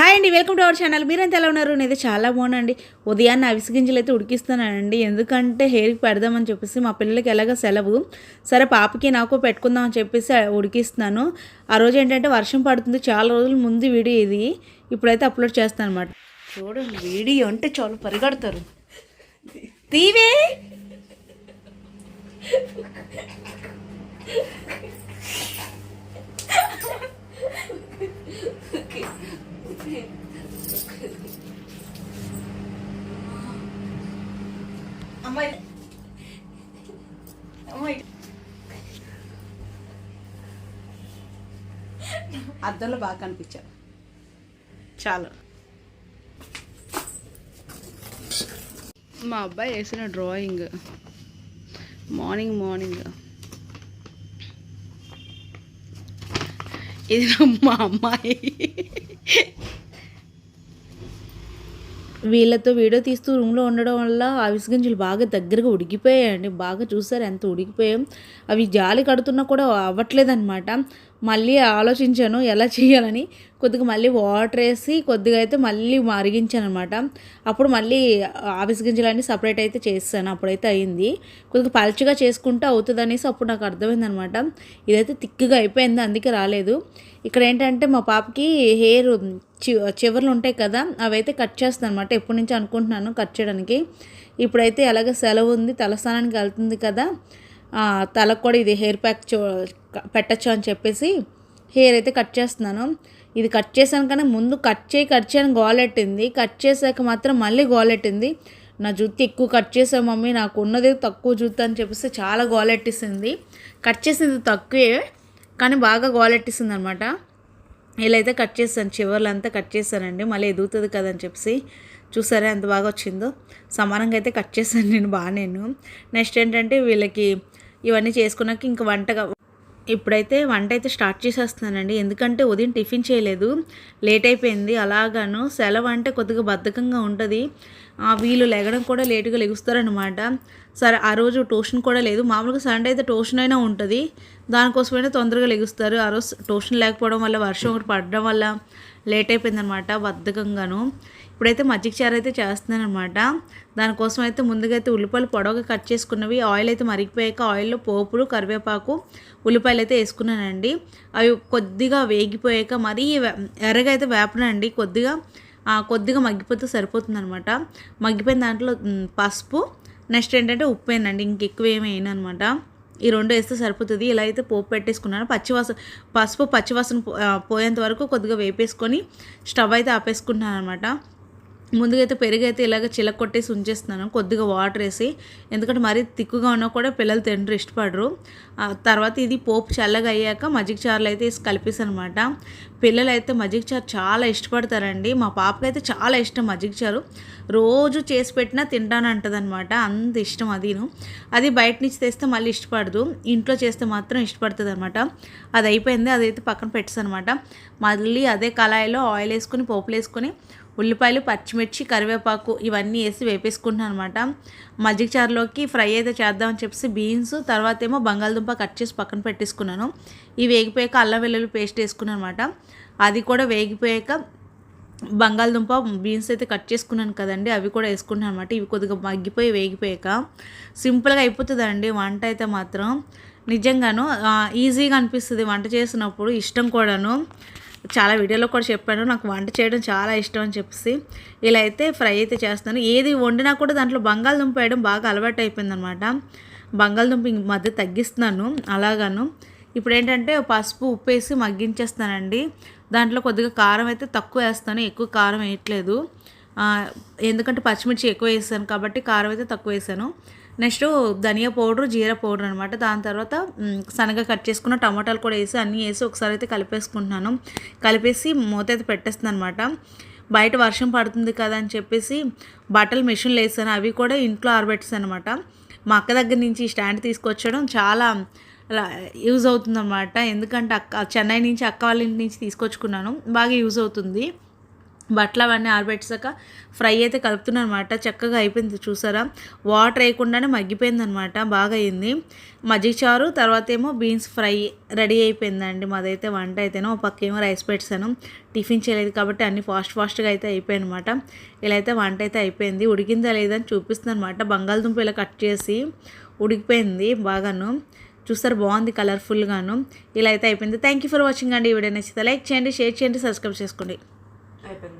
Hi అండి welcome to our channel. మీరంతా ఎలా ఉన్నారు? నేనైతే చాలా బాగున్నాండి ఉదయాన్నే అవిసి గింజలు అయితే ఉడికిస్తున్నానండి. ఎందుకంటే హెయిర్కి పెడదామని చెప్పేసి మా పిల్లలకి ఎలాగ సెలవు. సరే పాపకి నాకు పెట్టుకుందాం అని చెప్పేసి ఉడికిస్తున్నాను. ఆ రోజు ఏంటంటే వర్షం పడుతుంది. చాలా రోజుల ముందు వీడియో ఇది. ఇప్పుడైతే అప్లోడ్ చేస్తాను అనమాట చూడండి వీడియో అంటే చాలా పరిగెడతారు. తీవే! అమ్మాయి అమ్మాయి అద్దంలో బాగా కనిపించారు. చాలు. మా అబ్బాయి వేసిన డ్రాయింగ్. Morning morning. ఇది మా అమ్మాయి. వీళ్ళతో వీడియో తీస్తూ రూమ్లో ఉండడం వల్ల అవిసి గింజలు బాగా దగ్గరగా ఉడికిపోయాయండి. బాగా చూసారు ఎంత ఉడికిపోయాం అవి జాలి కడుతున్నా కూడా అవ్వట్లేదన్నమాట. మళ్ళీ ఆలోచించాను ఎలా చేయాలని. కొద్దిగా మళ్ళీ వాటర్ వేసి కొద్దిగా అయితే మళ్ళీ మరిగించాను అనమాట అప్పుడు మళ్ళీ ఆవిసి గింజలన్నీ సపరేట్ అయితే చేస్తాను అప్పుడైతే అయింది. కొద్దిగా పలచగా చేసుకుంటే అవుతుంది అనేసి అప్పుడు నాకు అర్థమైంది అనమాట ఇదైతే తిక్కుగా అయిపోయింది అందుకే రాలేదు. ఇక్కడ ఏంటంటే మా పాపకి హెయిర్ చి చివర్లు ఉంటాయి కదా అవైతే కట్ చేస్తాను అనమాట ఎప్పటి నుంచి అనుకుంటున్నాను కట్ చేయడానికి. ఇప్పుడైతే ఎలాగ సెలవు ఉంది తలస్థానానికి వెళ్తుంది కదా తలకు కూడా ఇది హెయిర్ ప్యాక్ చూ పెట్టచ్చు అని చెప్పేసి హెయిర్ అయితే కట్ చేస్తున్నాను. ఇది కట్ చేశాను కానీ ముందు కట్ చేయి కట్ చేయని గోలెట్టింది కట్ చేశాక మాత్రం మళ్ళీ గోలెట్టింది నా జుత్తు ఎక్కువ కట్ చేసావు మమ్మీ నాకు ఉన్నది తక్కువ జుత్తు అని చెప్పేసి చాలా గోలెట్టేసింది కట్ చేసింది తక్కువే కానీ బాగా గోలెట్టేసింది అనమాట ఇలా అయితే కట్ చేశాను చివర్లు అంతా కట్ చేశానండి. మళ్ళీ ఎదుగుతుంది కదా అని చెప్పేసి చూసారా ఎంత బాగా వచ్చిందో. సమానంగా అయితే కట్ చేశాను నేను బాగా నేను నెక్స్ట్ ఏంటంటే వీళ్ళకి ఇవన్నీ చేసుకున్నాక ఇంక వంటగా ఇప్పుడైతే వంట అయితే స్టార్ట్ చేసేస్తున్నానండి. ఎందుకంటే ఉదయం టిఫిన్ చేయలేదు. లేట్ అయిపోయింది. అలాగాను సెలవు అంటే కొద్దిగా బద్ధకంగా ఉంటుంది. వీళ్ళు లెగడం కూడా లేటుగా లెగుస్తారనమాట సరే ఆ రోజు ట్యూషన్ కూడా లేదు. మామూలుగా సండే అయితే ట్యూషన్ అయినా ఉంటుంది. దానికోసమైనా తొందరగా లెగుస్తారు. ఆ రోజు ట్యూషన్ లేకపోవడం వల్ల వర్షం ఒకటి పడడం వల్ల లేట్ అయిపోయిందనమాట బద్ధకంగాను. ఇప్పుడైతే మజ్జిగ చారు అయితే చేస్తున్నాను అనమాట దానికోసం అయితే ముందుగా అయితే ఉల్లిపాయలు పొడవుగా కట్ చేసుకున్నవి ఆయిల్ అయితే మరిగిపోయాక ఆయిల్లో పోపులు కరివేపాకు ఉల్లిపాయలు అయితే వేసుకున్నానండి. అవి కొద్దిగా వేగిపోయాక మరీ ఎర్రగా అయితే వేపనండి. కొద్దిగా కొద్దిగా మగ్గిపోతే సరిపోతుందనమాట. మగ్గిపోయిన దాంట్లో పసుపు నెక్స్ట్ ఏంటంటే ఉప్పు వేయనండి ఇంకెక్కువ ఏమి వేయను అనమాట ఈ రెండు వేస్తే సరిపోతుంది. ఇలా అయితే పోపు పెట్టేసుకున్నాను. పచ్చివాసన పసుపు పచ్చివాసన పో- పోయేంత వరకు కొద్దిగా వేపేసుకొని స్టవ్ అయితే ఆపేసుకుంటున్నాను అనమాట ముందుగా అయితే పెరుగు అయితే ఇలాగ చిలక కొట్టేసి ఉంచేస్తున్నాను. కొద్దిగా వాటర్ వేసి. ఎందుకంటే మరీ తిక్కుగా ఉన్నా కూడా పిల్లలు తింటారు ఇష్టపడరు. తర్వాత ఇది పోపు చల్లగా అయ్యాక మజ్జిగ చారులు అయితే వేసి కలిపేసాను అనమాట పిల్లలు అయితే మజ్జిగ చారు చాలా ఇష్టపడతారండి. మా పాపకి అయితే చాలా ఇష్టం మజ్జిగ చారు. రోజు చేసి పెట్టినా తింటానంటది అనమాట అంత ఇష్టం అదిను. అది బయట నుంచి తెస్తే మళ్ళీ ఇష్టపడదు. ఇంట్లో చేస్తే మాత్రం ఇష్టపడుతుంది అనమాట అది అయిపోయింది అదైతే పక్కన పెట్టేసాను అనమాట మళ్ళీ అదే కళాయిలో ఆయిల్ వేసుకొని పోపులు వేసుకొని ఉల్లిపాయలు పచ్చిమిర్చి కరివేపాకు ఇవన్నీ వేసి వేపేసుకుంటున్నాను అనమాట. మజ్జిగ చారులోకి ఫ్రై అయితే చేద్దామని చెప్పేసి బీన్స్ తర్వాత ఏమో బంగాళదుంప కట్ చేసి పక్కన పెట్టేసుకున్నాను. ఇవి వేగిపోయాక అల్లం వెల్లుల్లి పేస్ట్ వేసుకున్నాను అనమాట. అది కూడా వేగిపోయాక బంగాళదుంప బీన్స్ అయితే కట్ చేసుకున్నాను కదండి అవి కూడా వేసుకున్నాను అనమాట. ఇవి కొద్దిగా మగ్గిపోయి వేగిపోయాక. సింపుల్గా అయిపోతుందండి వంట అయితే మాత్రం. నిజంగాను ఈజీగా అనిపిస్తుంది వంట చేసినప్పుడు ఇష్టం కూడాను. చాలా వీడియోలో కూడా చెప్పాను. నాకు వంట చేయడం చాలా ఇష్టం అని చెప్పేసి ఇలా అయితే ఫ్రై అయితే చేస్తాను ఏది వండినా కూడా దాంట్లో బంగాళదుంప వేయడం బాగా అలవాటు అయిపోయిందనమాట బంగాళదుంప మధ్య తగ్గిస్తున్నాను. అలాగాను. ఇప్పుడు ఏంటంటే పసుపు ఉప్పు వేసి మగ్గించేస్తానండి. దాంట్లో కొద్దిగా కారం అయితే తక్కువ వేస్తాను. ఎక్కువ కారం వేయట్లేదు. ఎందుకంటే పచ్చిమిర్చి ఎక్కువ వేసాను కాబట్టి కారం అయితే తక్కువ వేసాను. నెక్స్ట్ ధనియా పౌడర్ జీరా పౌడర్ అనమాట దాని తర్వాత సనగ సన్నగా కట్ చేసుకున్న టమాటాలు కూడా వేసి అన్నీ వేసి ఒకసారి అయితే కలిపేసుకుంటున్నాను. కలిపేసి మూత అయితే పెట్టేస్తుంది అనమాట బయట వర్షం పడుతుంది కదా అని చెప్పేసి బట్టలు మిషన్లు వేసాను. అవి కూడా ఇంట్లో ఆరబెట్టేసాను అనమాట మా అక్క దగ్గర నుంచి ఈ స్టాండ్ తీసుకొచ్చడం చాలా యూజ్ అవుతుందన్నమాట. ఎందుకంటే అక్క చెన్నై నుంచి అక్క వాళ్ళ ఇంటి నుంచి తీసుకొచ్చుకున్నాను. బాగా యూజ్ అవుతుంది. బట్టలు అవన్నీ ఆరబెట్టాక ఫ్రై అయితే కలుపుతున్నాను అనమాట చక్కగా అయిపోయింది చూసారా? వాటర్ వేయకుండానే మగ్గిపోయింది అనమాట బాగా అయింది. మజ్జిగ చారు తర్వాత ఏమో బీన్స్ ఫ్రై రెడీ అయిపోయిందండి. మాదైతే వంట అయితేనో ఒక పక్క ఏమో రైస్ పెట్టాను టిఫిన్ చేయలేదు కాబట్టి అన్ని ఫాస్ట్ ఫాస్ట్గా అయితే అయిపోయాయి అనమాట ఇలా అయితే వంట అయితే అయిపోయింది. ఉడికిందా లేదని చూపిస్తుంది అనమాట బంగాళదుంప ఇలా కట్ చేసి ఉడికిపోయింది బాగాను. చూస్తారు బాగుంది కలర్ఫుల్గాను. ఇలా అయితే అయిపోయింది. థ్యాంక్ యూ ఫర్ వాచింగ్ అండి. ఈ వీడియో నచ్చితే లైక్ చేయండి షేర్ చేయండి సబ్స్క్రైబ్ చేసుకోండి. అయిపోయింది.